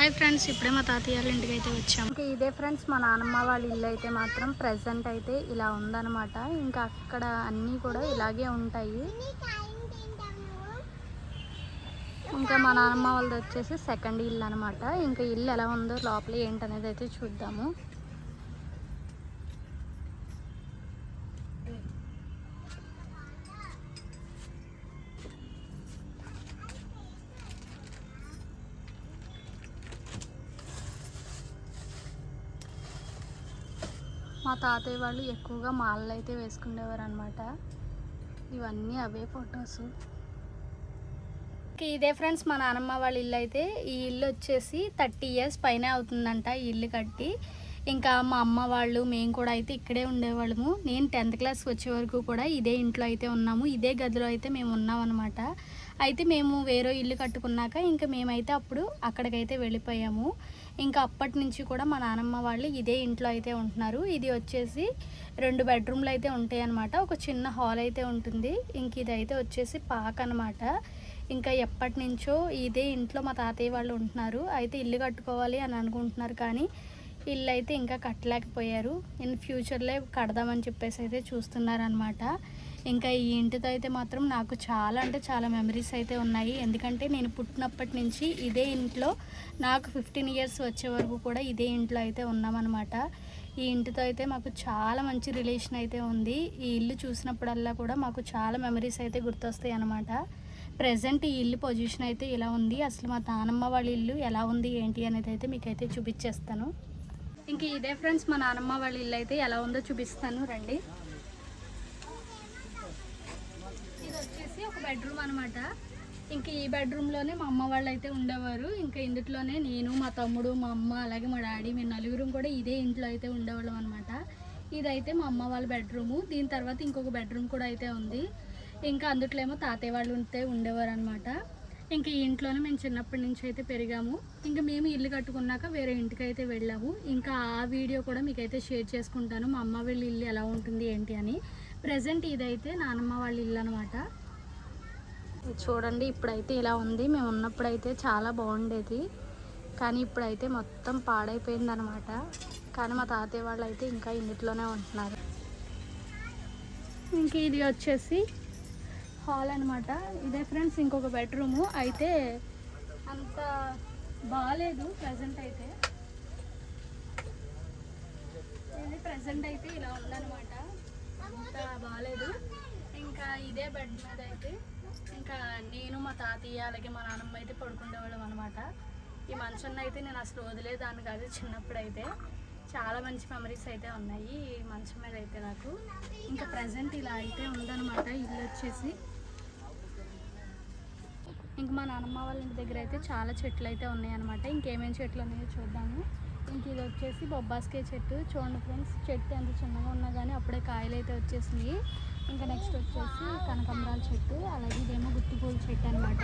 Hi friends ఇప్పుడే మా తాతయ్య వాళ్ళ ఇంటికి అయితే వచ్చాము ఇంకా ఇదే ఫ్రెండ్స్ మా నాన్నమ్మ వాళ్ళ ఇల్లు అయితే మాత్రం ప్రజెంట్ అయితే ఇలా ఉందన్నమాట. ఇంకా అక్కడ అన్నీ కూడా ఇలాగే ఉంటాయి. ఇంకా మా నాన్నమ్మ వాళ్ళది వచ్చేసి సెకండ్ ఇల్లు అనమాట ఇంకా ఇల్లు ఎలా ఉందో లోపల ఏంటనేది అయితే చూద్దాము. మా తాతయ్య వాళ్ళు ఎక్కువగా మాలలు అయితే వేసుకునేవారు అనమాట ఇవన్నీ అవే ఫొటోస్. ఇదే ఫ్రెండ్స్ మా నాన్నమ్మ వాళ్ళ ఇల్లు అయితే ఈ ఇల్లు వచ్చేసి థర్టీ ఇయర్స్ పైన అవుతుందంట ఈ ఇల్లు కట్టి. ఇంకా మా అమ్మ వాళ్ళు మేము కూడా అయితే ఇక్కడే ఉండేవాళ్ళము. నేను టెన్త్ క్లాస్ వచ్చే వరకు కూడా ఇదే ఇంట్లో అయితే ఉన్నాము. ఇదే గదిలో అయితే మేము ఉన్నాం అనమాట అయితే మేము వేరే ఇల్లు కట్టుకున్నాక ఇంకా మేమైతే అప్పుడు అక్కడికైతే వెళ్ళిపోయాము. ఇంకా అప్పటి నుంచి కూడా మా నాన్నమ్మ వాళ్ళు ఇదే ఇంట్లో అయితే ఉంటున్నారు. ఇది వచ్చేసి రెండు బెడ్రూమ్లు అయితే ఉంటాయి అనమాట ఒక చిన్న హాల్ అయితే ఉంటుంది. ఇంక ఇది అయితే వచ్చేసి పాక్ అనమాట ఇంకా ఎప్పటి నుంచో ఇదే ఇంట్లో మా తాతయ్య వాళ్ళు ఉంటున్నారు. అయితే ఇల్లు కట్టుకోవాలి అని అనుకుంటున్నారు కానీ ఇల్లు అయితే ఇంకా కట్టలేకపోయారు. ఇన్ ఫ్యూచర్లో కడదామని చెప్పేసి అయితే చూస్తున్నారనమాట ఇంకా ఈ ఇంటితో అయితే మాత్రం నాకు చాలా అంటే చాలా మెమరీస్ అయితే ఉన్నాయి. ఎందుకంటే నేను పుట్టినప్పటి నుంచి ఇదే ఇంట్లో నాకు ఫిఫ్టీన్ ఇయర్స్ వచ్చే వరకు కూడా ఇదే ఇంట్లో అయితే ఉన్నామన్నమాట. ఈ ఇంటితో అయితే మాకు చాలా మంచి రిలేషన్ అయితే ఉంది. ఈ ఇల్లు చూసినప్పుడల్లా కూడా మాకు చాలా మెమరీస్ అయితే గుర్తొస్తాయి అన్నమాట. ప్రజెంట్ ఈ ఇల్లు పొజిషన్ అయితే ఇలా ఉంది. అసలు మా నానమ్మ వాళ్ళ ఇల్లు ఎలా ఉంది ఏంటి అనేది అయితే మీకైతే చూపించేస్తాను. ఇంక ఇదే ఫ్రెండ్స్ మా నానమ్మ వాళ్ళ ఇల్లు అయితే ఎలా ఉందో చూపిస్తాను. రండి. ఇది వచ్చేసి ఒక బెడ్రూమ్ అనమాట ఇంకా ఈ బెడ్రూమ్లోనే మా అమ్మ వాళ్ళు అయితే ఉండేవారు. ఇంకా ఇందులోనే నేను మా తమ్ముడు మా అమ్మ అలాగే మా డాడీ మేము నలుగురం కూడా ఇదే ఇంట్లో అయితే ఉండేవాళ్ళం అనమాట ఇదైతే మా అమ్మ వాళ్ళ బెడ్రూము దీని తర్వాత ఇంకొక బెడ్రూమ్ కూడా అయితే ఉంది. ఇంకా అందుట్లో ఏమో తాతయ్య వాళ్ళు ఉంటే ఉండేవారు అనమాట ఇంకా ఈ ఇంట్లోనే మేము చిన్నప్పటి నుంచి అయితే పెరిగాము. ఇంకా మేము ఇల్లు కట్టుకున్నాక వేరే ఇంటికి అయితే వెళ్ళాము. ఇంకా ఆ వీడియో కూడా మీకైతే షేర్ చేసుకుంటాను. మా అమ్మ వాళ్ళ ఇల్లు ఎలా ఉంటుంది ఏంటి అని. ప్రజెంట్ ఇదైతే నానమ్మ వాళ్ళ ఇల్లు అనమాట చూడండి ఇప్పుడైతే ఇలా ఉంది. మేము ఉన్నప్పుడైతే చాలా బాగుండేది. కానీ ఇప్పుడైతే మొత్తం పాడైపోయింది అనమాట కానీ మా తాతయ్య వాళ్ళు అయితే ఇంకా ఇంటిలోనే ఉంటున్నారు. ఇంక ఇది వచ్చేసి హాల్ అనమాట ఇదే ఫ్రెండ్స్ ఇంకొక బెడ్రూము. అయితే అంత బాగాలేదు ప్రజెంట్ అయితే. ఇది ప్రజెంట్ అయితే ఇలా ఉందన్నమాట. అంత బాగాలేదు ఇంకా ఇదే బెడ్ మీద అయితే మా తాతయ్య అలాగే మా నాన్నమ్మ అయితే పడుకునేవాళ్ళం అనమాట ఈ మంచం అయితే నేను అసలు వదిలేదాన్ని కాదు చిన్నప్పుడు అయితే చాలా మంచి మెమరీస్ అయితే ఉన్నాయి ఈ మంచం మీద అయితే నాకు. ఇంకా ప్రజెంట్ ఇలా అయితే ఉందన్నమాట ఇల్లు వచ్చేసి. ఇంక మా నాన్నమ్మ వాళ్ళ ఇంటి దగ్గర అయితే చాలా చెట్లు అయితే ఉన్నాయన్నమాట ఇంకేమేమి చెట్లు ఉన్నాయో చూద్దాము. ఇంక ఇది వచ్చేసి బొబ్బాస్కాయ చెట్టు. చూడండి ఫ్రెండ్స్ చెట్టు ఎంత చిన్నగా ఉన్నా కానీ అప్పుడే కాయలు అయితే వచ్చేసినాయి. ఇంకా నెక్స్ట్ వచ్చేసి కనకంబరాల చెట్టు అలాగే ఇదేమో గుత్తిపూల చెట్టు అనమాట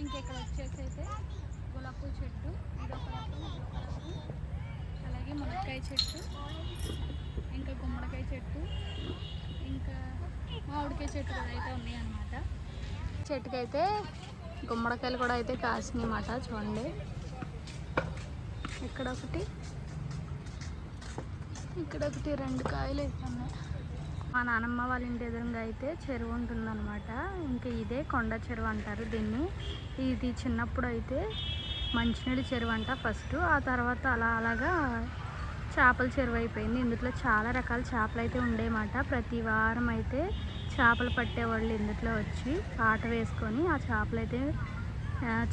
ఇంకెక్కడ వచ్చేసి అయితే గులాబీ చెట్టు ఇదొక రకం అలాగే మునక్కాయ చెట్టు ఇంకా గుమ్మడికాయ చెట్టు ఇంకా మామిడికాయ చెట్టు కూడా అయితే ఉన్నాయన్నమాట చెట్టుకైతే గుమ్మడికాయలు కూడా అయితే కాసినాయి అన్నమాట చూడండి. ఇక్కడ ఒకటి. ఇక్కడ ఒకటి రెండు కాయలు అయితే మా నానమ్మ వాళ్ళ ఇంటి ఎదురుగా అయితే చెరువు ఉంటుందన్నమాట. ఇంకా ఇదే కొండ చెరువు అంటారు దీన్ని. ఇది చిన్నప్పుడు అయితే మంచినీళ్ళ చెరువు అంట ఫస్ట్. ఆ తర్వాత అలా అలాగా చేపల చెరువు అయిపోయింది. ఇందులో చాలా రకాల చేపలు అయితే ఉండేమాట. ప్రతి వారం అయితే చేపలు పట్టేవాళ్ళు ఇందులో వచ్చి ఆట వేసుకొని ఆ చేపలు అయితే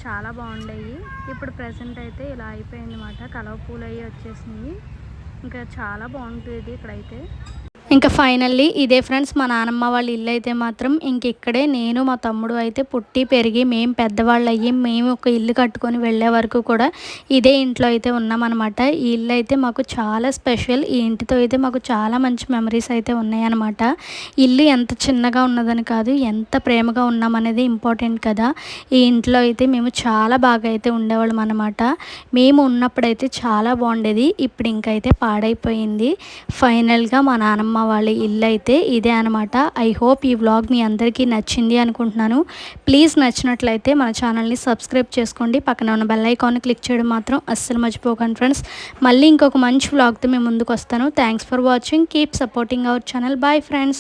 చాలా బాగుండేవి ఇప్పుడు ప్రజెంట్ అయితే ఇలా అయిపోయింది అన్నమాట కలవ పూలు అవి వచ్చేసినాయి. ఇంకా చాలా బాగుంటుంది ఇక్కడైతే. ఇంకా ఫైనల్లీ ఇదే ఫ్రెండ్స్ మా నానమ్మ వాళ్ళ ఇల్లు అయితే మాత్రం ఇంక ఇక్కడే. నేను మా తమ్ముడు అయితే పుట్టి పెరిగి మేము పెద్దవాళ్ళు అయ్యి మేము ఒక ఇల్లు కట్టుకొని వెళ్ళే వరకు కూడా ఇదే ఇంట్లో అయితే ఉన్నామన్నమాట. ఈ ఇల్లు అయితే మాకు చాలా స్పెషల్. ఈ ఇంటితో అయితే మాకు చాలా మంచి మెమరీస్ అయితే ఉన్నాయన్నమాట. ఇల్లు ఎంత చిన్నగా ఉన్నదని కాదు ఎంత ప్రేమగా ఉన్నామనేది ఇంపార్టెంట్ కదా. ఈ ఇంట్లో అయితే మేము చాలా బాగా అయితే ఉండేవాళ్ళం అనమాట మేము ఉన్నప్పుడైతే చాలా బాగుండేది ఇప్పుడు ఇంకైతే పాడైపోయింది. ఫైనల్గా మా నానమ్మ అమ్మ వాళ్ళ ఇల్లు అయితే ఇదే అనమాట ఐ హోప్ ఈ వ్లాగ్ మీ అందరికీ నచ్చింది అనుకుంటున్నాను. ప్లీజ్ నచ్చినట్లయితే మన ఛానల్ని సబ్స్క్రైబ్ చేసుకోండి. పక్కన ఉన్న బెల్ ఐకాన్ క్లిక్ చేయడం మాత్రం అస్సలు మర్చిపోకండి ఫ్రెండ్స్ మళ్ళీ ఇంకొక మంచి వ్లాగ్తో మేము ముందుకు వస్తాను. Thanks for watching keep supporting our channel bye friends